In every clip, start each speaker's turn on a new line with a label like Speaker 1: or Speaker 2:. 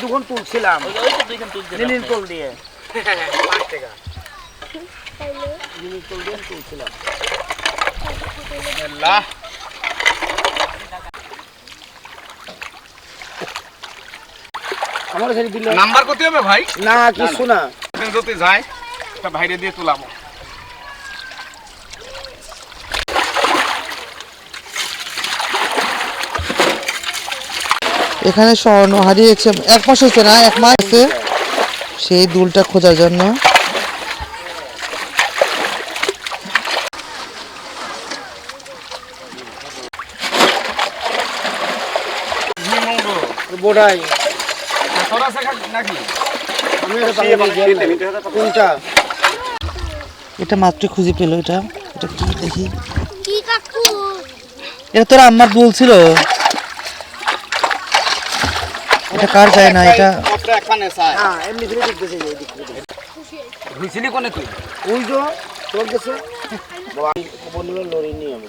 Speaker 1: দুখন তুলছিলাম নীল দিয়ে
Speaker 2: পাঁচ টাকা
Speaker 1: নীল দিয়ে তুলছিলাম আমার
Speaker 2: নাম্বার কত হবে ভাই?
Speaker 1: না কিছু না।
Speaker 2: যদি যায়। তা বাইরে দিয়ে তোলাবো।
Speaker 3: এখানে স্বর্ণ হারিয়েছে এক মাস হচ্ছে না এক মাস হচ্ছে। সেই দুলটা খোঁজার জন্য।
Speaker 1: বোড়াই।
Speaker 2: নাকি?
Speaker 1: আমি এটা পাঙ্গা কোনটা?
Speaker 3: এটা মাত্র খুঁজে পেল এটা। এটা কি দেখি?
Speaker 4: কি কাকু?
Speaker 3: এটা তোর আম্মার বলছিল এটা কার যায় না এটা
Speaker 1: হ্যাঁ।
Speaker 2: কোনে তুই?
Speaker 1: ওই যে তোর গেছে বন্ধুরা লড়ি নিয়ে আমি।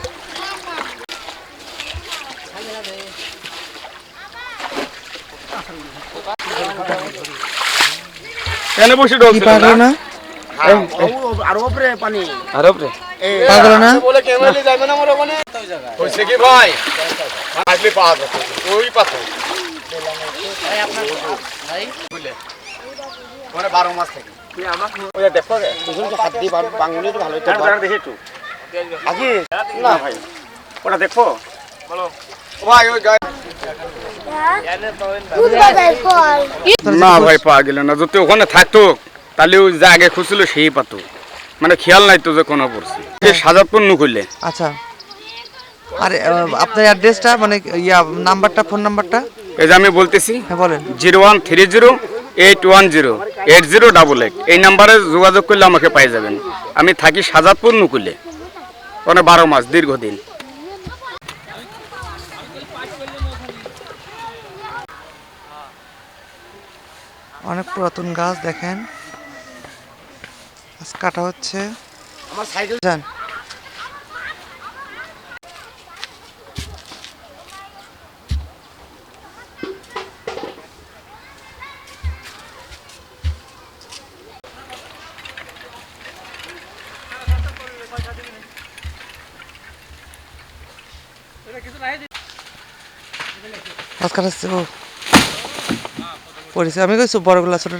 Speaker 2: এনে বসে
Speaker 3: কি পাগলো না?
Speaker 1: আরও উপরে পানি।
Speaker 2: আর উপরে
Speaker 3: পাগলো না?
Speaker 2: বলে কেমনে যাবে না আমার ওখানে? হইছে কি ভাই? আসলে পাওয়া যাবে ওই পাথর বুঝলে মানে বারো মাস থেকে। ওই দেখো রে
Speaker 1: দুজনকে হাত দিয়ে তো ভালোই তো
Speaker 2: দেখে একটু।
Speaker 1: আগে
Speaker 2: না ভাই ওটা দেখো বলো। না ভাই পাওয়া গেল না। যদি ওখানে থাকতো তাহলে ওই যে আগে খুঁজছিল সেই পাতো। মানে খেয়াল নাই তো যে কোনো পড়ছে। যে সাজাতপুর নুকুলে।
Speaker 3: আচ্ছা। আরে আপনার অ্যাড্রেসটা মানে ইয়া নাম্বারটা ফোন নাম্বারটা
Speaker 2: এই যে আমি বলতেছি
Speaker 3: হ্যাঁ বলেন।
Speaker 2: Zero one three zero eight one zero eight zero double eight এই নাম্বারে যোগাযোগ করলে আমাকে পাই যাবেন। আমি থাকি সাজাদপুর নুকুলে। মানে বারো মাস দীর্ঘদিন।
Speaker 3: অনেক পুরাতন গাছ দেখেন। গাছ কাটা হচ্ছে।
Speaker 1: আমার সাইকেল
Speaker 3: যান। পড়েছে। আমি কইছি বড়গুলা ছোট